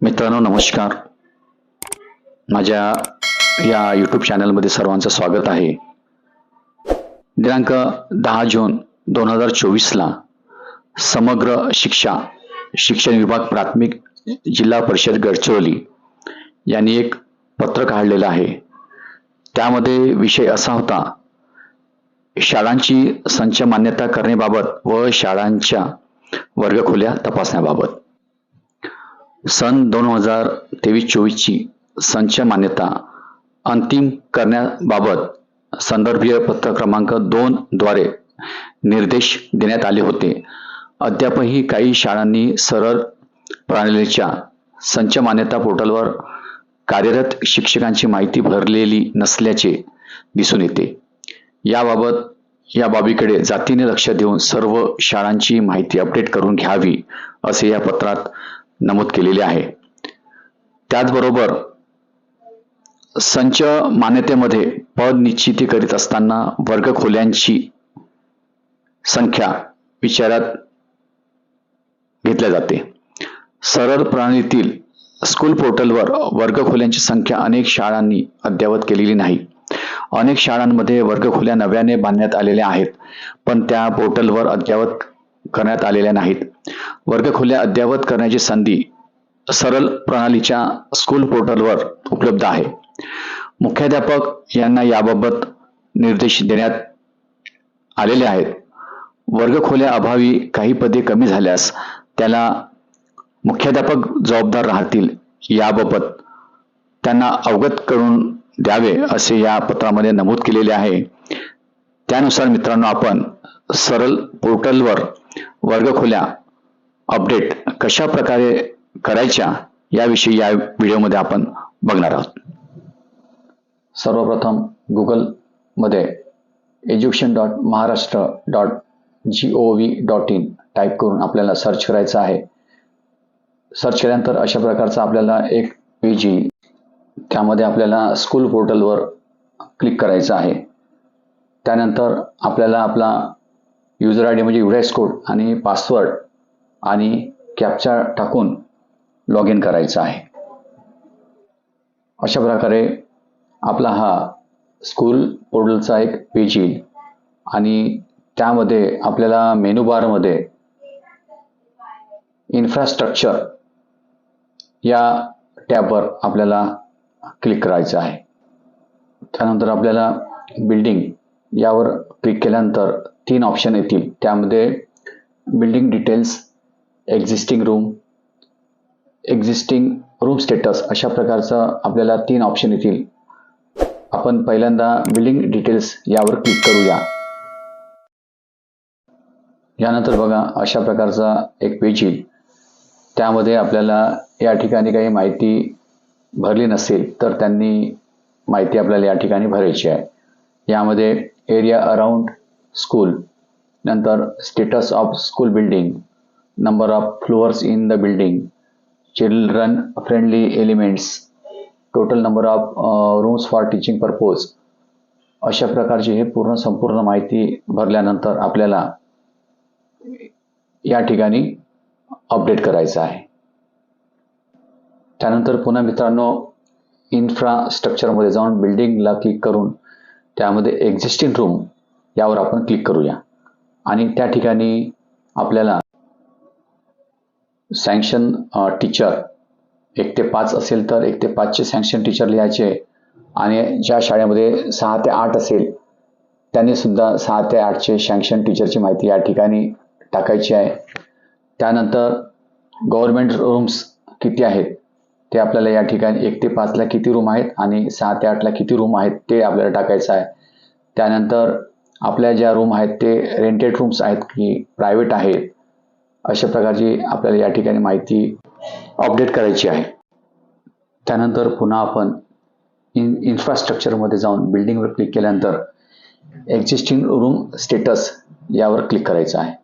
मित्रांनो नमस्कार. माझ्या या यूट्यूब चॅनलमध्ये सर्वांचं स्वागत आहे. दिनांक दहा जून दोन हजार चोवीसला समग्र शिक्षा शिक्षण विभाग प्राथमिक जिल्हा परिषद गडचिरोली यांनी एक पत्र काढलेलं आहे. त्यामध्ये विषय असा होता शाळांची संच मान्यता करण्याबाबत व शाळांच्या वर्गखोल्या तपासण्याबाबत. सन दोन हजार तेवीस चोवीसची संच मान्यता अंतिम करण्याबाबत संदर्भीय पत्र क्रमांक दोन द्वारे निर्देश देण्यात आले होते. अद्यापही काही शाळांनी सरळ प्रणालीच्या संच मान्यता पोर्टलवर कार्यरत शिक्षकांची माहिती भरलेली नसल्याचे दिसून येते. याबाबत या बाबीकडे जातीने लक्ष देऊन सर्व शाळांची माहिती अपडेट करून घ्यावी असे या पत्रात नमूद केलेले आहे. त्याचबरोबर संच मान्यतेमध्ये पद निश्चिती करीत असताना वर्गखोल्यांची संख्या विचारात घेतल्या जाते. सरळ प्रणालीतील स्कूल पोर्टलवर वर्गखोल्यांची संख्या अनेक शाळांनी अद्ययावत केलेली नाही. अनेक शाळांमध्ये वर्गखोल्या नव्याने बांधण्यात आलेल्या आहेत पण त्या पोर्टलवर अद्ययावत करण्यात आलेल्या नाहीत. वर्गखोल्या अद्ययावत करण्याची संधी सरल प्रणालीच्या स्कूल पोर्टलवर उपलब्ध आहे. मुख्याध्यापक यांना याबाबत निर्देश देण्यात आलेले आहेत. वर्गखोल्या अभावी काही पदे कमी झाल्यास त्याला मुख्याध्यापक जबाबदार राहतील याबाबत त्यांना अवगत करून द्यावे असे या पत्रामध्ये नमूद केलेले आहे. त्यानुसार मित्रांनो आपण सरल पोर्टलवर वर्गखोल्या अपडेट कशा प्रकारे करायच्या याविषयी या व्हिडिओमध्ये आपण बघणार आहोत. सर्वप्रथम गुगलमध्ये education dot Maharashtra dot G O V dot in type करून आपल्याला सर्च करायचं आहे. सर्च केल्यानंतर अशा प्रकारचा आपल्याला एक पेज येईल. त्यामध्ये आपल्याला स्कूल पोर्टलवर क्लिक करायचं आहे. त्यानंतर आपल्याला आपला युजर आय डी म्हणजे युडायस कोड आणि पासवर्ड आणि कॅपचा टाकून लॉग इन करायचं आहे. अशा प्रकारे आपला हा स्कूल पोर्टलचा एक पेज येईल आणि त्यामध्ये आपल्याला मेनू बारमध्ये इन्फ्रास्ट्रक्चर या टॅबवर आपल्याला क्लिक करायचं आहे. त्यानंतर आपल्याला बिल्डिंग यावर क्लिक केल्यानंतर तीन ऑप्शन येतील. त्यामध्ये building details existing room existing room status अशा प्रकारचं आपल्याला तीन ऑप्शन येतील. आपण पहिल्यांदा बिल्डिंग डिटेल्स यावर क्लिक करूया. यानंतर बघा अशा प्रकारचा एक पेज येईल. त्यामध्ये आपल्याला या ठिकाणी काही माहिती भरली नसेल तर त्यांनी माहिती आपल्याला या ठिकाणी भरायची आहे. यामध्ये एरिया अराउंड स्कूल नंतर status of school building number of floors in the building children friendly elements total number of rooms for teaching purpose अशा प्रकारची हे पूर्ण संपूर्ण माहिती भरल्यानंतर आपल्याला या ठिकाणी अपडेट करायचं आहे. त्यानंतर पुन्हा मित्रांनो इन्फ्रास्ट्रक्चरमध्ये जाऊन बिल्डिंगला क्लिक करून त्यामध्ये एक्झिस्टिंग रूम यावर आपण क्लिक करूया. आणि त्या ठिकाणी आपल्याला सँक्शन टीचर एक ते पाच असेल तर एक ते पाचचे सँक्शन टीचर लिहायचे. आणि ज्या शाळेमध्ये सहा ते आठ असेल त्यांनी सुद्धा सहा ते आठचे सँक्शन टीचरची माहिती या ठिकाणी टाकायची आहे. त्यानंतर गव्हर्मेंट रूम्स किती आहेत? ते आपल्याला या ठिकाणी एक ते पाचला किती रूम आहेत आणि सहा ते आठला किती रूम आहेत ते आपल्याला टाकायचं आहे. त्यानंतर आपल्या ज्या रूम आहेत ते रेंटेड रूम्स आहेत की प्रायव्हेट आहेत अशा प्रकारची आपल्याला या ठिकाणी माहिती अपडेट करायची आहे. त्यानंतर पुन्हा आपण इन इन्फ्रास्ट्रक्चरमध्ये जाऊन बिल्डिंगवर क्लिक केल्यानंतर एक्झिस्टिंग रूम स्टेटस यावर क्लिक करायचं आहे.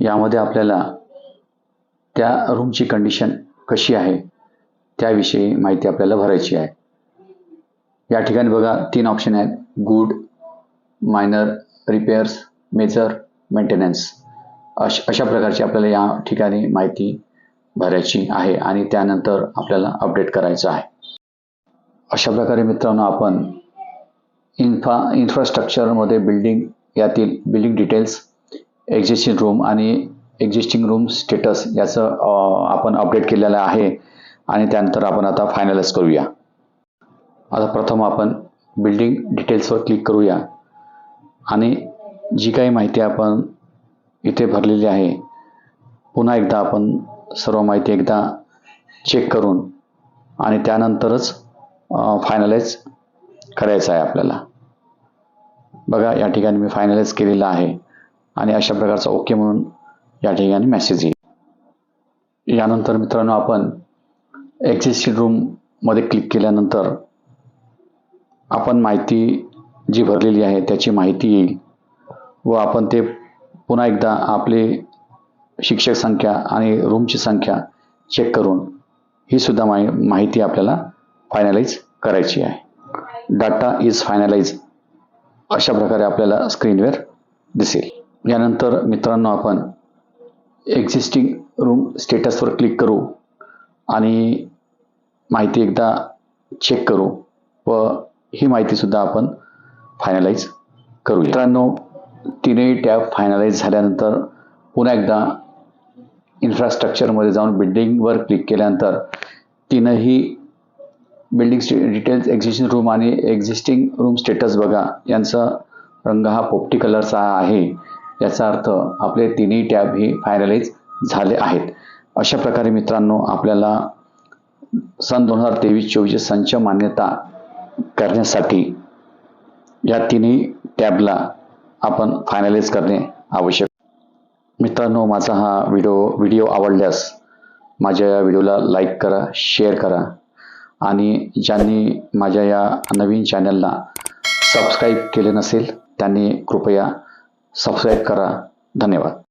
यामध्ये आपल्याला त्या रूमची कंडिशन कशी आहे? त्याविषयी माहिती आपल्याला भरायची आहे. या ठिकाणी बघा तीन ऑप्शन आहेत. Good minor repairs major maintenance अश अशा प्रकारची आपल्याला या ठिकाणी माहिती भरायची आहे आणि त्यानंतर आपल्याला अपडेट करायचं आहे. अशा प्रकारे मित्रांनो आपण इन्फ्रा इन्फ्रास्ट्रक्चरमध्ये बिल्डिंग यातील बिल्डिंग डिटेल्स एक्झिस्टिंग रूम आणि एक्झिस्टिंग रूम स्टेटस याचं आपण अपडेट केलेलं आहे. आणि त्यानंतर आपण आता फायनलाइज करूया. आता प्रथम आपण बिल्डिंग डिटेल्सवर क्लिक करूया. आणि जी काही माहिती आपण इथे भरलेली आहे पुन्हा एकदा आपण सर्व माहिती एकदा चेक करून आणि त्यानंतरच फायनलाइज करायचं आहे आपल्याला. बघा या ठिकाणी मी फायनलाइज केलेलं आहे आणि अशा प्रकारचा ओके म्हणून या ठिकाणी मेसेज येईल. यानंतर मित्रांनो आपण एक्झिस्टिंग रूममध्ये क्लिक केल्यानंतर आपण माहिती जी भरलेली आहे त्याची माहिती येईल व आपण ते पुन्हा एकदा आपली शिक्षक संख्या आणि रूमची संख्या चेक करून ही सुद्धा माहि माहिती आपल्याला फायनलाइज करायची आहे. डाटा इज फायनलाइज अशा प्रकारे आपल्याला स्क्रीनवर दिसेल. यानंतर मित्रांनो आपण एक्झिस्टिंग रूम स्टेटसवर क्लिक करू आणि माहिती एकदा चेक करू व ही माहितीसुद्धा आपण फायनलाईज करू मित्रांनो तीनही टॅब फायनलाईज झाल्यानंतर पुन्हा एकदा इन्फ्रास्ट्रक्चरमध्ये जाऊन बिल्डिंगवर क्लिक केल्यानंतर तीनही बिल्डिंग डिटेल्स एक्झिस्टिंग रूम आणि एक्झिस्टिंग रूम स्टेटस बघा यांचा रंग हा पोपटी कलरचा आहे. याचा अर्थ आपले तिन्ही टॅब हे फायनलाइज झाले आहेत. अशा प्रकारे मित्रांनो आपल्याला सन दोन हजार तेवीस चोवीसचे संच मान्यता करण्यासाठी या तिन्ही टॅबला आपण फायनलाइज करणे आवश्यक. मित्रांनो माझा हा व्हिडिओ व्हिडिओ आवडल्यास माझ्या या व्हिडिओला लाईक करा शेअर करा आणि ज्यांनी माझ्या या नवीन चॅनलला सबस्क्राईब केले नसेल त्यांनी कृपया सबस्क्राईब करा. धन्यवाद.